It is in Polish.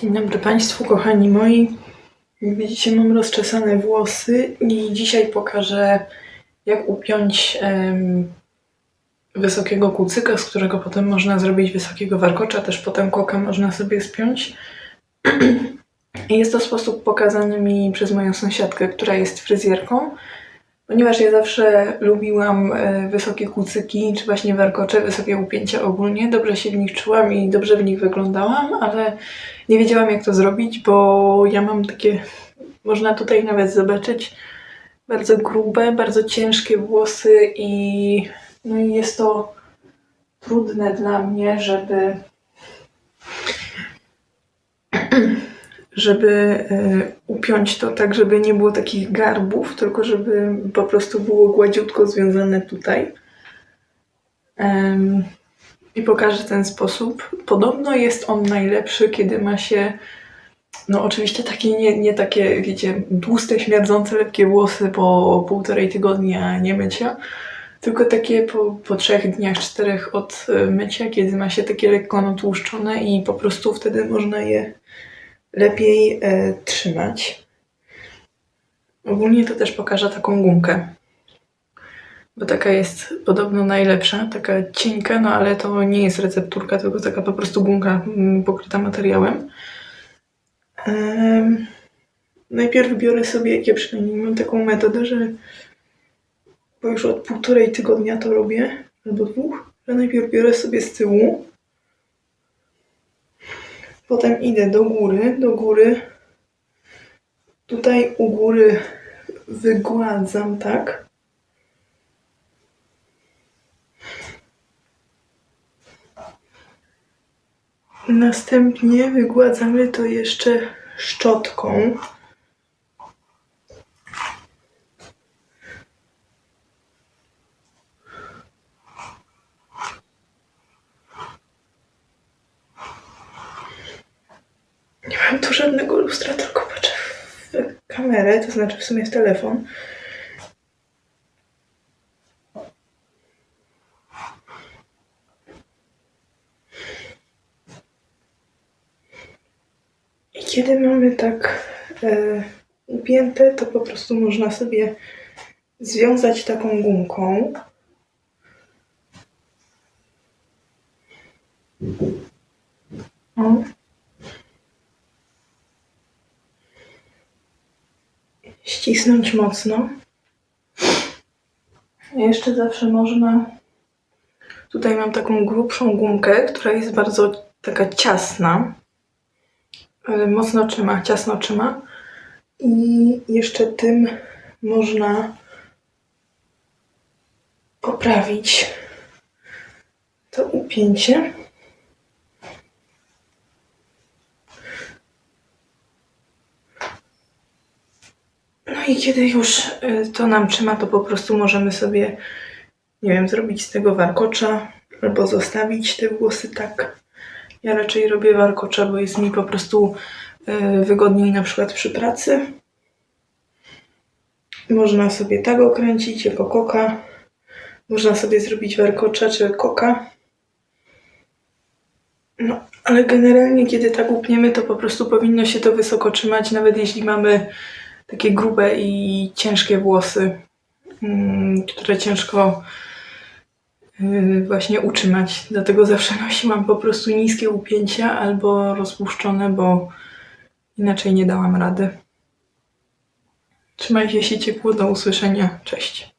Dzień dobry Państwu, kochani moi. Jak widzicie, mam rozczesane włosy i dzisiaj pokażę, jak upiąć em, wysokiego kucyka, z którego potem można zrobić wysokiego warkocza, też potem koka można sobie spiąć. I jest to sposób pokazany mi przez moją sąsiadkę, która jest fryzjerką, ponieważ ja zawsze lubiłam e, wysokie kucyki, czy właśnie warkocze, wysokie upięcia ogólnie. Dobrze się w nich czułam i dobrze w nich wyglądałam, ale nie wiedziałam jak to zrobić, bo ja mam takie, można tutaj nawet zobaczyć, bardzo grube, bardzo ciężkie włosy i no i jest to trudne dla mnie, żeby żeby e, upiąć to tak, żeby nie było takich garbów, tylko żeby po prostu było gładziutko związane tutaj. I pokażę ten sposób. Podobno jest on najlepszy, kiedy ma się, no oczywiście takie nie, nie takie, wiecie, tłuste, śmierdzące, lepkie włosy po półtorej tygodnia nie mycia, tylko takie po, po trzech dniach, czterech od e, mycia, kiedy ma się takie lekko natłuszczone i po prostu wtedy można je lepiej e, trzymać. Ogólnie to też pokażę taką gumkę. Bo taka jest podobno najlepsza, taka cienka, no ale to nie jest recepturka, tylko taka po prostu gumka mm, pokryta materiałem. Em, najpierw biorę sobie, ja przynajmniej mam taką metodę, że bo już od półtorej tygodnia to robię, albo dwóch, że najpierw biorę sobie z tyłu, Potem idę do góry, do góry. Tutaj u góry wygładzam, tak? Następnie wygładzamy to jeszcze szczotką. Tu żadnego lustra, tylko patrzę w kamerę, to znaczy w sumie w telefon. I kiedy mamy tak e, upięte, to po prostu można sobie związać taką gumką. O. ścisnąć mocno. Jeszcze zawsze można. Tutaj mam taką grubszą gumkę, która jest bardzo taka ciasna, mocno trzyma, ciasno trzyma. I jeszcze tym można poprawić to upięcie. I kiedy już y, to nam trzyma, to po prostu możemy sobie, nie wiem, zrobić z tego warkocza albo zostawić te włosy tak. Ja raczej robię warkocza, bo jest mi po prostu y, wygodniej na przykład przy pracy. Można sobie tak okręcić jako koka. Można sobie zrobić warkocza czy koka. No, ale generalnie kiedy tak upniemy, to po prostu powinno się to wysoko trzymać, nawet jeśli mamy takie grube i ciężkie włosy, mm, które ciężko yy, właśnie utrzymać. Dlatego zawsze nosiłam po prostu niskie upięcia albo rozpuszczone, bo inaczej nie dałam rady. Trzymajcie się ciepło, do usłyszenia. Cześć.